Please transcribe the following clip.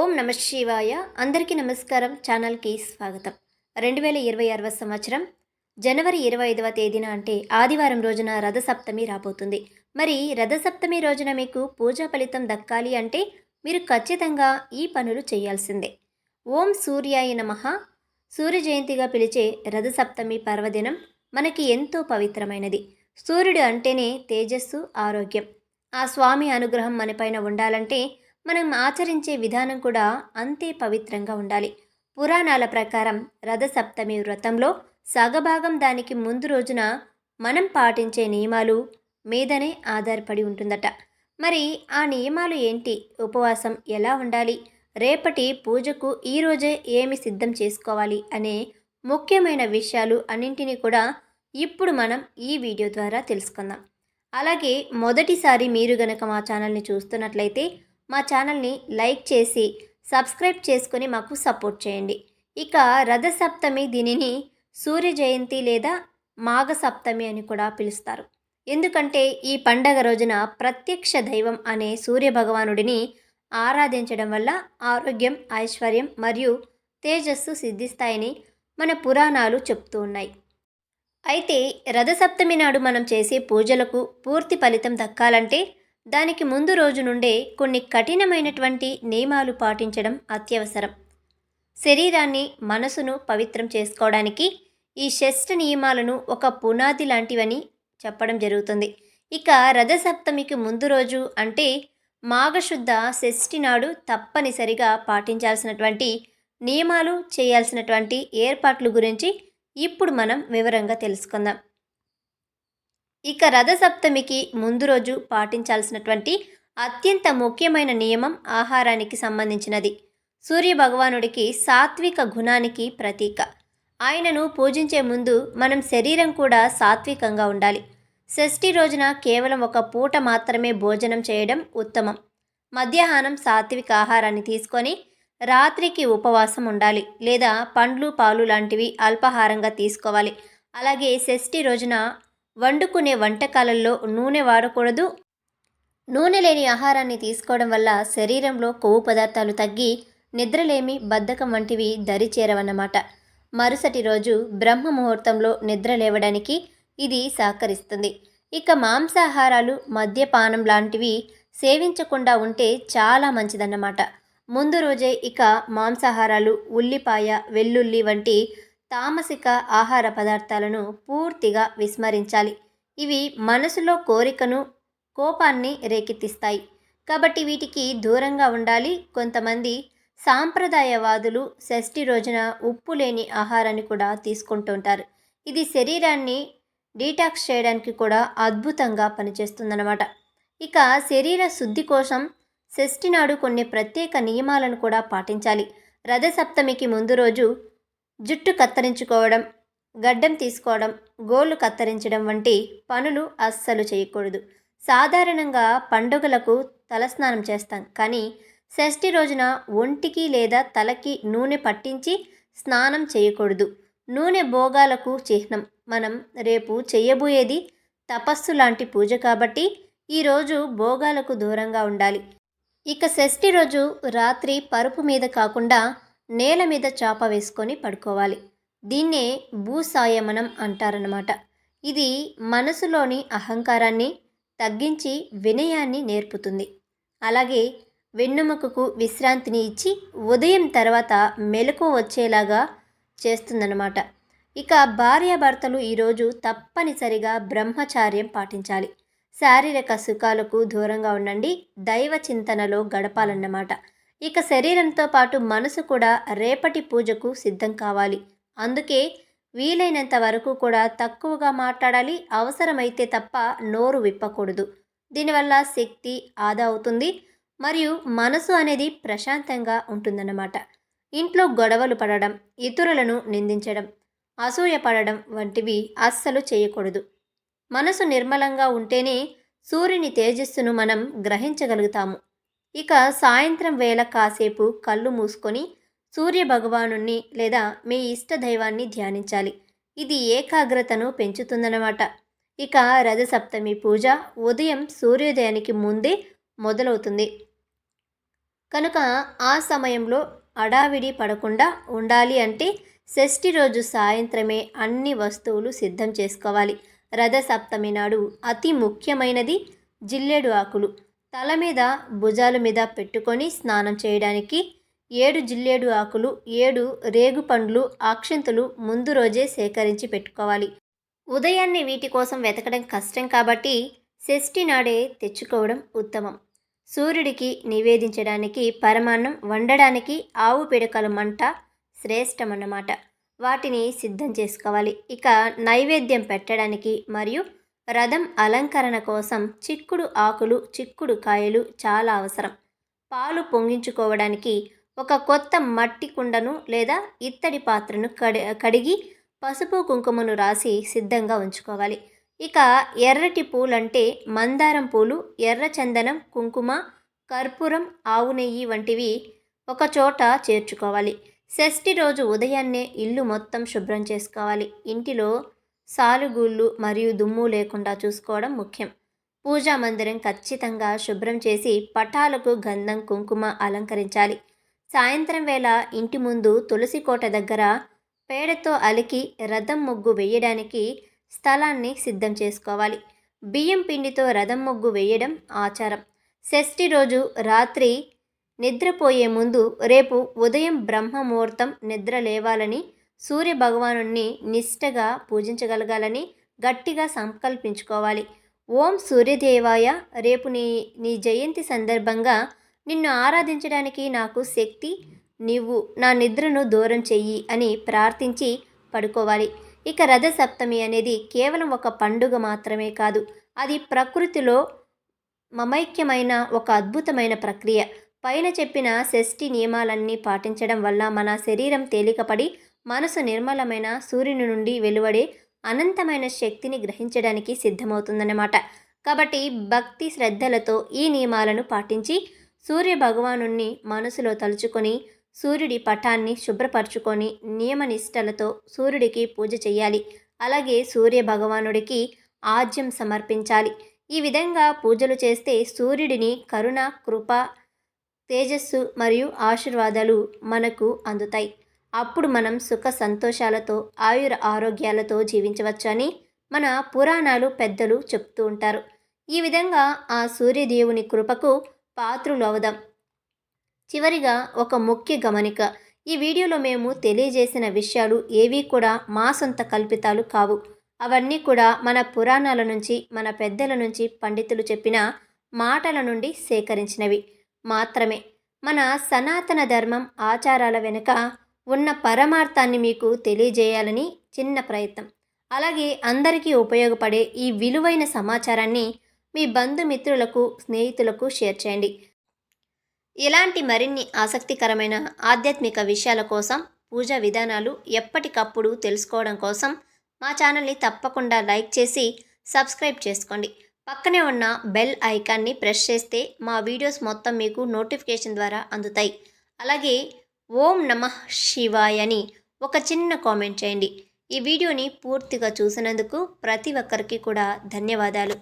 ఓం నమ శివాయ. అందరికీ నమస్కారం. ఛానల్కి స్వాగతం. రెండు వేల ఇరవై ఆరవ సంవత్సరం జనవరి ఇరవై ఐదవ తేదీన అంటే ఆదివారం రోజున రథసప్తమి రాబోతుంది. మరి రథసప్తమి రోజున మీకు పూజా ఫలితం దక్కాలి అంటే మీరు ఖచ్చితంగా ఈ పనులు చేయాల్సిందే. ఓం సూర్యాయ నమ. సూర్య జయంతిగా పిలిచే రథసప్తమి పర్వదినం మనకి ఎంతో పవిత్రమైనది. సూర్యుడు అంటేనే తేజస్సు ఆరోగ్యం. ఆ స్వామి అనుగ్రహం మనపైన ఉండాలంటే మనం ఆచరించే విధానం కూడా అంతే పవిత్రంగా ఉండాలి. పురాణాల ప్రకారం రథసప్తమి వ్రతంలో సగభాగం దానికి ముందు రోజున మనం పాటించే నియమాలు మీదనే ఆధారపడి ఉంటుందట. మరి ఆ నియమాలు ఏంటి? ఉపవాసం ఎలా ఉండాలి? రేపటి పూజకు ఈరోజే ఏమి సిద్ధం చేసుకోవాలి? అనే ముఖ్యమైన విషయాలు అన్నింటినీ కూడా ఇప్పుడు మనం ఈ వీడియో ద్వారా తెలుసుకుందాం. అలాగే మొదటిసారి మీరు గనక మా ఛానల్ని చూస్తున్నట్లయితే మా ఛానల్ని లైక్ చేసి సబ్స్క్రైబ్ చేసుకొని మాకు సపోర్ట్ చేయండి. ఇక రథసప్తమి దీనిని సూర్య జయంతి లేదా మాఘ సప్తమి అని కూడా పిలుస్తారు. ఎందుకంటే ఈ పండగ రోజున ప్రత్యక్ష దైవం అనే సూర్య భగవానుడిని ఆరాధించడం వల్ల ఆరోగ్యం ఐశ్వర్యం మరియు తేజస్సు సిద్ధిస్తాయని మన పురాణాలు చెప్తూ ఉన్నాయి. అయితే రథసప్తమి నాడు మనం చేసే పూజలకు పూర్తి ఫలితం దక్కాలంటే దానికి ముందు రోజు నుండే కొన్ని కఠినమైనటువంటి నియమాలు పాటించడం అత్యవసరం. శరీరాన్ని మనసును పవిత్రం చేసుకోవడానికి ఈ షష్ఠ నియమాలను ఒక పునాది లాంటివని చెప్పడం జరుగుతుంది. ఇక రథసప్తమికి ముందు రోజు అంటే మాఘశుద్ధ షష్ఠి నాడు తప్పనిసరిగా పాటించాల్సినటువంటి నియమాలు చేయాల్సినటువంటి ఏర్పాట్లు గురించి ఇప్పుడు మనం వివరంగా తెలుసుకుందాం. ఇక రథసప్తమికి ముందు రోజు పాటించాల్సినటువంటి అత్యంత ముఖ్యమైన నియమం ఆహారానికి సంబంధించినది. సూర్య భగవానుడికి సాత్విక గుణానికి ప్రతీక. ఆయనను పూజించే ముందు మనం శరీరం కూడా సాత్వికంగా ఉండాలి. షష్ఠి రోజున కేవలం ఒక పూట మాత్రమే భోజనం చేయడం ఉత్తమం. మధ్యాహ్నం సాత్విక ఆహారాన్ని తీసుకొని రాత్రికి ఉపవాసం ఉండాలి లేదా పండ్లు పాలు లాంటివి అల్పాహారంగా తీసుకోవాలి. అలాగే షష్ఠి రోజున వండుకునే వంటకాలలో నూనె వాడకూడదు. నూనె లేని ఆహారాన్ని తీసుకోవడం వల్ల శరీరంలో కొవ్వు పదార్థాలు తగ్గి నిద్రలేమి బద్ధకం వంటివి దరి చేరవన్నమాట మరుసటి రోజు బ్రహ్మ ముహూర్తంలో నిద్ర లేవడానికి ఇది సహకరిస్తుంది. ఇక మాంసాహారాలు మద్యపానం లాంటివి సేవించకుండా ఉంటే చాలా మంచిదన్నమాట. ముందు రోజే ఇక మాంసాహారాలు ఉల్లిపాయ వెల్లుల్లి వంటి తామసిక ఆహార పదార్థాలను పూర్తిగా విస్మరించాలి. ఇవి మనసులో కోరికను కోపాన్ని రేకెత్తిస్తాయి. కాబట్టి వీటికి దూరంగా ఉండాలి. కొంతమంది సాంప్రదాయవాదులు షష్ఠి రోజున ఉప్పు లేని ఆహారాన్ని కూడా తీసుకుంటుంటారు. ఇది శరీరాన్ని డీటాక్స్ చేయడానికి కూడా అద్భుతంగా పనిచేస్తుందన్నమాట. ఇక శరీర శుద్ధి కోసం షష్ఠి నాడు కొన్ని ప్రత్యేక నియమాలను కూడా పాటించాలి. రథసప్తమికి ముందు రోజు జుట్టు కత్తిరించుకోవడం గడ్డం తీసుకోవడం గోళ్ళు కత్తిరించడం వంటి పనులు అస్సలు చేయకూడదు. సాధారణంగా పండుగలకు తలస్నానం చేస్తాం. కానీ షష్ఠి రోజున ఒంటికి లేదా తలకి నూనె పట్టించి స్నానం చేయకూడదు. నూనె భోగాలకు చిహ్నం. మనం రేపు చేయబోయేది తపస్సు లాంటి పూజ కాబట్టి ఈరోజు భోగాలకు దూరంగా ఉండాలి. ఇక షష్ఠి రోజు రాత్రి పరుపు మీద కాకుండా నేల మీద చాప వేసుకొని పడుకోవాలి. దీన్నే భూసాయమనం అంటారన్నమాట. ఇది మనసులోని అహంకారాన్ని తగ్గించి వినయాన్ని నేర్పుతుంది. అలాగే వెన్నుముకకు విశ్రాంతిని ఇచ్చి ఉదయం తర్వాత మెలకు వచ్చేలాగా చేస్తుందన్నమాట. ఇక భార్యాభర్తలు ఈరోజు తప్పనిసరిగా బ్రహ్మచార్యం పాటించాలి. శారీరక సుఖాలకు దూరంగా ఉండండి. దైవ చింతనలో గడపాలన్నమాట. ఇక శరీరంతో పాటు మనసు కూడా రేపటి పూజకు సిద్ధం కావాలి. అందుకే వీలైనంత వరకు కూడా తక్కువగా మాట్లాడాలి. అవసరమైతే తప్ప నోరు విప్పకూడదు. దీనివల్ల శక్తి ఆదా అవుతుంది. మరియు మనసు అనేది ప్రశాంతంగా ఉంటుందన్నమాట. ఇంట్లో గొడవలు పడడం ఇతరులను నిందించడం అసూయ పడడం వంటివి అస్సలు చేయకూడదు. మనసు నిర్మలంగా ఉంటేనే సూర్యుని తేజస్సును మనం గ్రహించగలుగుతాము. ఇక సాయంత్రం వేళ కాసేపు కళ్ళు మూసుకొని సూర్య భగవాను లేదా మీ ఇష్ట దైవాన్ని ధ్యానించాలి. ఇది ఏకాగ్రతను పెంచుతుందన్నమాట. ఇక రథసప్తమి పూజ ఉదయం సూర్యోదయానికి ముందే మొదలవుతుంది. కనుక ఆ సమయంలో అడావిడి పడకుండా ఉండాలి అంటే షష్ఠి రోజు సాయంత్రమే అన్ని వస్తువులు సిద్ధం చేసుకోవాలి. రథసప్తమి నాడు అతి ముఖ్యమైనది జిల్లేడు ఆకులు. తల మీద భుజాల మీద పెట్టుకొని స్నానం చేయడానికి ఏడు జిల్లేడు ఆకులు ఏడు రేగు పండ్లు అక్షంతులు ముందు రోజే సేకరించి పెట్టుకోవాలి. ఉదయాన్నే వీటి కోసం వెతకడం కష్టం కాబట్టి షష్ఠి నాడే తెచ్చుకోవడం ఉత్తమం. సూర్యుడికి నివేదించడానికి పరమాన్నం వండడానికి ఆవు పిడకల మంట శ్రేష్టమన్నమాట. వాటిని సిద్ధం చేసుకోవాలి. ఇక నైవేద్యం పెట్టడానికి మరియు రథం అలంకరణ కోసం చిక్కుడు ఆకులు చిక్కుడు కాయలు చాలా అవసరం. పాలు పొంగించుకోవడానికి ఒక కొత్త మట్టి కుండను లేదా ఇత్తడి పాత్రను కడి కడిగి పసుపు కుంకుమను రాసి సిద్ధంగా ఉంచుకోవాలి. ఇక ఎర్రటి పూలంటే మందారం పూలు ఎర్ర చందనం కుంకుమ కర్పూరం ఆవు నెయ్యి వంటివి ఒక చోట చేర్చుకోవాలి. షష్ఠి రోజు ఉదయాన్నే ఇల్లు మొత్తం శుభ్రం చేసుకోవాలి. ఇంటిలో సాలుగూళ్ళు మరియు దుమ్ము లేకుండా చూసుకోవడం ముఖ్యం. పూజా మందిరం ఖచ్చితంగా శుభ్రం చేసి పటాలకు గంధం కుంకుమ అలంకరించాలి. సాయంత్రం వేళ ఇంటి ముందు తులసి కోట దగ్గర పేడతో అలికి రథం ముగ్గు వేయడానికి స్థలాన్ని సిద్ధం చేసుకోవాలి. బియ్యం పిండితో రథం ముగ్గు వేయడం ఆచారం. షష్ఠి రోజు రాత్రి నిద్రపోయే ముందు రేపు ఉదయం బ్రహ్మముహూర్తం నిద్ర లేవాలని సూర్య భగవానుణ్ణి నిష్టగా పూజించగలగాలని గట్టిగా సంకల్పించుకోవాలి. ఓం సూర్యదేవాయ రేపు నీ నీ జయంతి సందర్భంగా నిన్ను ఆరాధించడానికి నాకు శక్తి నీవు నా నిద్రను దూరం చెయ్యి అని ప్రార్థించి పడుకోవాలి. ఇక రథ సప్తమి అనేది కేవలం ఒక పండుగ మాత్రమే కాదు అది ప్రకృతిలో మమైక్యమైన ఒక అద్భుతమైన ప్రక్రియ. పైన చెప్పిన షష్ఠి నియమాలన్నీ పాటించడం వల్ల మన శరీరం తేలికపడి మనసు నిర్మలమైన సూర్యుని నుండి వెలువడే అనంతమైన శక్తిని గ్రహించడానికి సిద్ధమవుతుందన్నమాట. కాబట్టి భక్తి శ్రద్ధలతో ఈ నియమాలను పాటించి సూర్య భగవాను మనసులో తలుచుకొని సూర్యుడి పటాన్ని శుభ్రపరచుకొని నియమనిష్టలతో సూర్యుడికి పూజ చేయాలి అలాగే సూర్య భగవానుడికి ఆజ్యం సమర్పించాలి. ఈ విధంగా పూజలు చేస్తే సూర్యుడిని కరుణ కృప తేజస్సు మరియు ఆశీర్వాదాలు మనకు అందుతాయి. అప్పుడు మనం సుఖ సంతోషాలతో ఆయుర ఆరోగ్యాలతో జీవించవచ్చని మన పురాణాలు పెద్దలు చెప్తూ ఉంటారు. ఈ విధంగా ఆ సూర్యదేవుని కృపకు పాత్రులు అవుదాం చివరిగా ఒక ముఖ్య గమనిక. ఈ వీడియోలో మేము తెలియజేసిన విషయాలు ఏవీ కూడా మా సొంత కల్పితాలు కావు. అవన్నీ కూడా మన పురాణాల నుంచి మన పెద్దల నుంచి పండితులు చెప్పిన మాటల నుండి సేకరించినవి. మాత్రమే. మన సనాతన ధర్మం ఆచారాల వెనుక ఉన్న పరమార్థాన్ని మీకు తెలియజేయాలని చిన్న ప్రయత్నం. అలాగే అందరికీ ఉపయోగపడే ఈ విలువైన సమాచారాన్ని మీ బంధుమిత్రులకు స్నేహితులకు షేర్ చేయండి. ఇలాంటి మరిన్ని ఆసక్తికరమైన ఆధ్యాత్మిక విషయాల కోసం పూజా విధానాలు ఎప్పటికప్పుడు తెలుసుకోవడం కోసం మా ఛానల్ని తప్పకుండా లైక్ చేసి సబ్స్క్రైబ్ చేసుకోండి. పక్కనే ఉన్న బెల్ ఐకాన్ని ప్రెస్ చేస్తే మా వీడియోస్ మొత్తం మీకు నోటిఫికేషన్ ద్వారా అందుతాయి. అలాగే ఓం నమ శివాయని అని ఒక చిన్న కామెంట్ చేయండి. ఈ వీడియోని పూర్తిగా చూసినందుకు ప్రతి ఒక్కరికి కూడా ధన్యవాదాలు.